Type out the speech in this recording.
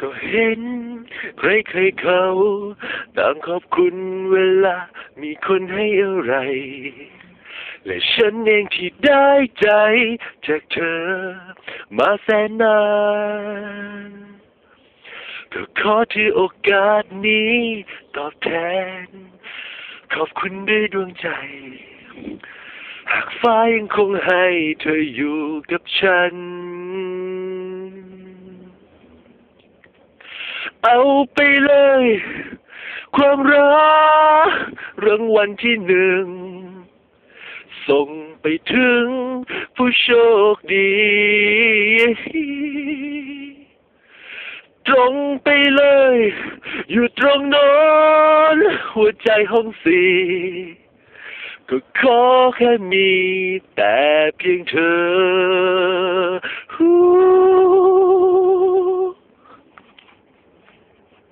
ก็เห็นใครๆเขาต่างขอบคุณเวลา มีคนให้อะไร และฉันเองที่ได้ใจ จากเธอ มาแสนนานก็ขอถือโอกาสนี้ ตอบแทน ขอบคุณด้วยดวงใจ หากฟ้ายังคงให้เธออยู่กับฉัน เอาไปเลย ความรักรางวัลที่หนึ่ง ส่งไปถึงผู้โชคดี ตรงไปเลย อยู่ตรงโน้นหัวใจห้องสีก็ขอแค่มีแต่เพียงเธอ